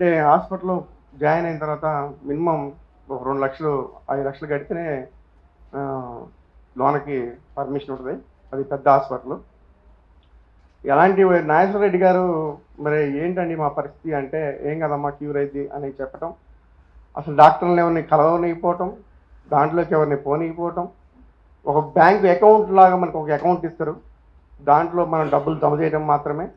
అంటే హాస్పిటల్లో జాయిన్ అయిన తర్వాత మినిమం ఒక రెండు లక్షలు ఐదు లక్షలు కడితేనే లోనకి పర్మిషన్ ఉంటుంది. అది పెద్ద హాస్పిటల్. ఎలాంటి నాగేశ్వర రెడ్డి గారు మరి ఏంటండి మా పరిస్థితి అంటే ఏం కదమ్మా క్యూర్ అయింది అని చెప్పటం. అసలు డాక్టర్లను ఎవరిని కలవనిపోవటం దాంట్లోకి ఎవరిని పోనీయకపోవటం ఒక బ్యాంక్ అకౌంట్ లాగా మనకు ఒక అకౌంట్ ఇస్తారు. దాంట్లో మనం డబ్బులు జమ చేయడం మాత్రమే.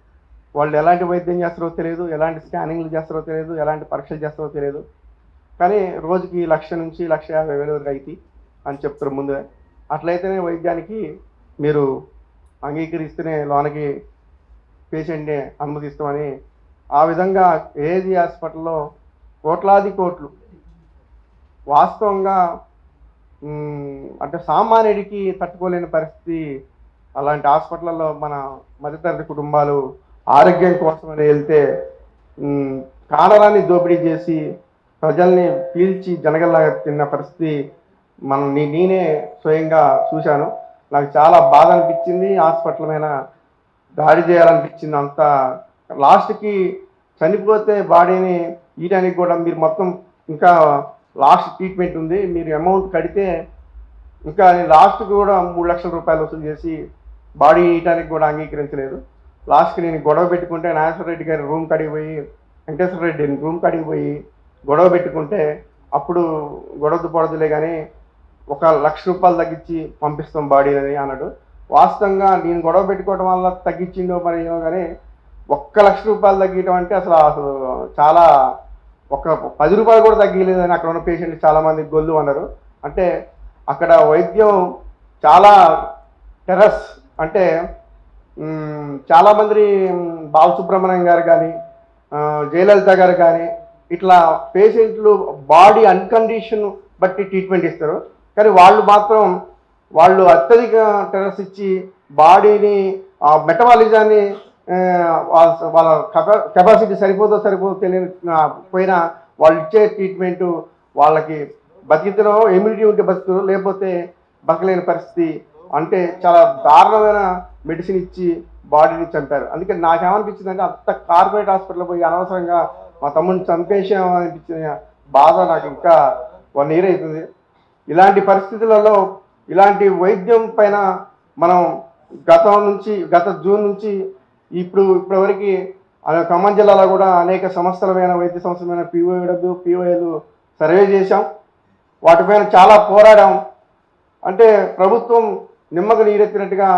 వాళ్ళు ఎలాంటి వైద్యం చేస్తారో తెలియదు ఎలాంటి స్కానింగ్లు చేస్తారో తెలియదు ఎలాంటి పరీక్షలు చేస్తారో తెలియదు. కానీ రోజుకి లక్ష నుంచి లక్ష యాభై వేల వరకు అయితే అని చెప్తారు ముందే అట్లయితేనే వైద్యానికి మీరు అంగీకరిస్తేనే లోనకి పేషెంట్ని అనుమతిస్తామని ఆ విధంగా ఏది హాస్పిటల్లో కోట్లాది కోట్లు వాస్తవంగా అంటే సామాన్యుడికి తట్టుకోలేని పరిస్థితి అలాంటి హాస్పిటల్లో మన మధ్యతరగతి కుటుంబాలు ఆరోగ్యం కోసమని వెళ్తే కాలరాన్ని కానరాన్ని దోపిడీ చేసి ప్రజల్ని పీల్చి జనగల్లాగా తిన్న పరిస్థితి మనం నేనే స్వయంగా చూశాను. నాకు చాలా బాధ అనిపించింది హాస్పిటల్ మీద దాడి చేయాలనిపించింది అంత. లాస్ట్కి చనిపోతే బాడీని ఈయడానికి కూడా మీరు మొత్తం ఇంకా లాస్ట్ ట్రీట్మెంట్ ఉంది. మీరు అమౌంట్ కడితే ఇంకా లాస్ట్కి కూడా మూడు లక్షల రూపాయలు వసూలు చేసి బాడీ ఇయటానికి కూడా అంగీకరించలేదు. లాస్ట్కి నేను గొడవ పెట్టుకుంటే నాగేశ్వర రెడ్డి గారి రూమ్ కాడికి పోయి వెంకటేశ్వర రెడ్డి రూమ్ కాడికి పోయి గొడవ పెట్టుకుంటే అప్పుడు గొడవదు పడదులే కానీ ఒక లక్ష రూపాయలు తగ్గించి పంపిస్తాం బాడీ అని అన్నాడు. వాస్తవంగా నేను గొడవ పెట్టుకోవడం వల్ల తగ్గించిండో మరి ఏమో కానీ ఒక్క లక్ష రూపాయలు తగ్గించడం అంటే అసలు అసలు చాలా ఒక పది రూపాయలు కూడా తగ్గలేదని అక్కడ ఉన్న పేషెంట్లు చాలామంది గొల్లు అన్నారు. అంటే అక్కడ వైద్యం చాలా టెరస్ అంటే చాలామంది చాలా మంది బాలసుబ్రహ్మణ్యం గారు కానీ జయలలిత గారు కానీ ఇట్లా పేషెంట్లు బాడీ అన్కండిషన్ బట్టి ట్రీట్మెంట్ ఇస్తారు. కానీ వాళ్ళు మాత్రం వాళ్ళు అత్యధిక టెరస్ ఇచ్చి బాడీని ఆ మెటబాలిజాన్ని వాళ్ళ కెపాసిటీ సరిపోదో సరిపోదో తెలియని పోయినా వాళ్ళు ఇచ్చే ట్రీట్మెంటు వాళ్ళకి బతికితనో ఇమ్యూనిటీ ఉంటే బతుకు లేకపోతే బతకలేని పరిస్థితి అంటే చాలా దారుణమైన మెడిసిన్ ఇచ్చి బాడీని చంపారు. అందుకే నాకేమనిపించింది అంటే అంత కార్పొరేట్ హాస్పిటల్ పోయి అనవసరంగా మా తమ్ముడిని చంపేసాం అనిపించిన బాధ నాకు ఇంకా వన్ ఇయర్ అవుతుంది ఇలాంటి పరిస్థితులలో ఇలాంటి వైద్యం పైన మనం గతం నుంచి గత జూన్ నుంచి ఇప్పుడు ఇప్పటివరకు ఖమ్మం జిల్లాలో కూడా అనేక సంస్థలమైన వైద్య సంస్థలమైన పీఓడబ్ల్యూ పిఓఏలు సర్వే చేశాం. వాటిపైన చాలా పోరాడాం. అంటే ప్రభుత్వం నిమ్మకు నీరెత్తినట్టుగా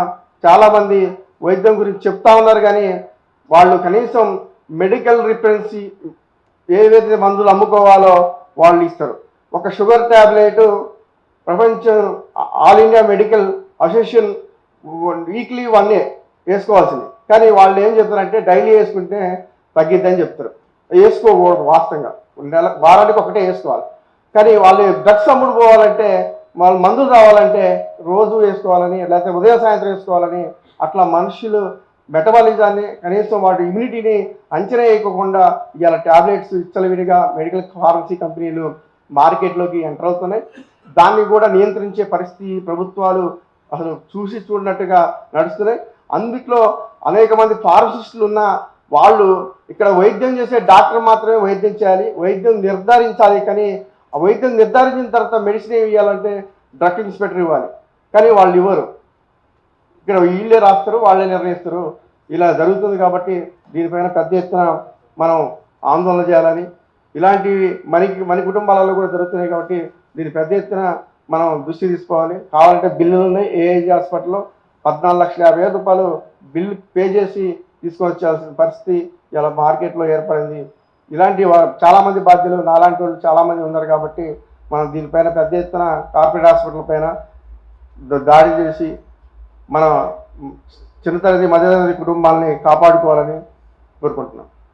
చాలామంది వైద్యం గురించి చెప్తా ఉన్నారు కానీ వాళ్ళు కనీసం మెడికల్ రిఫరెన్స్ ఏవైతే మందులు అమ్ముకోవాలో వాళ్ళు ఇస్తారు. ఒక షుగర్ ట్యాబ్లెట్ ప్రపంచం all India medical association weekly one వేసుకోవాల్సింది. కానీ వాళ్ళు ఏం చెప్తారంటే డైలీ వేసుకుంటే తగ్గిద్దని చెప్తారు. వేసుకోకూడదు వాస్తవంగా. నెల వారానికి ఒకటే వేసుకోవాలి. కానీ వాళ్ళు డ్రగ్స్ అమ్ముడు పోవాలంటే వాళ్ళు మందులు రావాలంటే రోజు వేసుకోవాలని లేకపోతే ఉదయం సాయంత్రం వేసుకోవాలని అట్లా మనుషులు మెటబాలిజాన్ని కనీసం వాటి ఇమ్యూనిటీని అంచనా వేయకుండా ఇవాళ ట్యాబ్లెట్స్ ఇచ్చలవిడిగా మెడికల్ ఫార్మసీ కంపెనీలు మార్కెట్లోకి ఎంటర్ అవుతున్నాయి. దాన్ని కూడా నియంత్రించే పరిస్థితి ప్రభుత్వాలు అసలు చూసి చూడనట్టుగా నడుస్తున్నాయి. అందుట్లో అనేక మంది ఫార్మసిస్టులు ఉన్న వాళ్ళు ఇక్కడ వైద్యం చేసే డాక్టర్ మాత్రమే వైద్యం చేయాలి వైద్యం నిర్ధారించాలి కానీ ఆ వైద్యం నిర్ధారించిన తర్వాత మెడిసిన్ ఏమి ఇవ్వాలంటే డ్రగ్ ఇన్స్పెక్టర్ ఇవ్వాలి. కానీ వాళ్ళు ఇవ్వరు. ఇక్కడ వీళ్ళే రాస్తారు వాళ్ళే నిర్ణయిస్తారు. ఇలా జరుగుతుంది కాబట్టి దీనిపైన పెద్ద ఎత్తున మనం ఆందోళన చేయాలని ఇలాంటివి మనకి మన కుటుంబాలలో కూడా జరుగుతున్నాయి కాబట్టి దీని పెద్ద ఎత్తున మనం దృష్టి తీసుకోవాలి. కావాలంటే బిల్లులు ఉన్నాయి. ఏఐజీ హాస్పిటల్లో పద్నాలుగు లక్షల యాభై వేల రూపాయలు బిల్లు పే చేసి తీసుకొచ్చాల్సిన పరిస్థితి ఇలా మార్కెట్లో ఏర్పడింది. ఇలాంటి చాలామంది బాధ్యులు నాలాంటి వాళ్ళు చాలామంది ఉన్నారు కాబట్టి మనం దీనిపైన పెద్ద ఎత్తున కార్పొరేట్ హాస్పిటల్ పైన దాడి చేసి మన చిన్నతరగతి మధ్యతరగతి కుటుంబాలని కాపాడుకోవాలని కోరుకుంటున్నాం.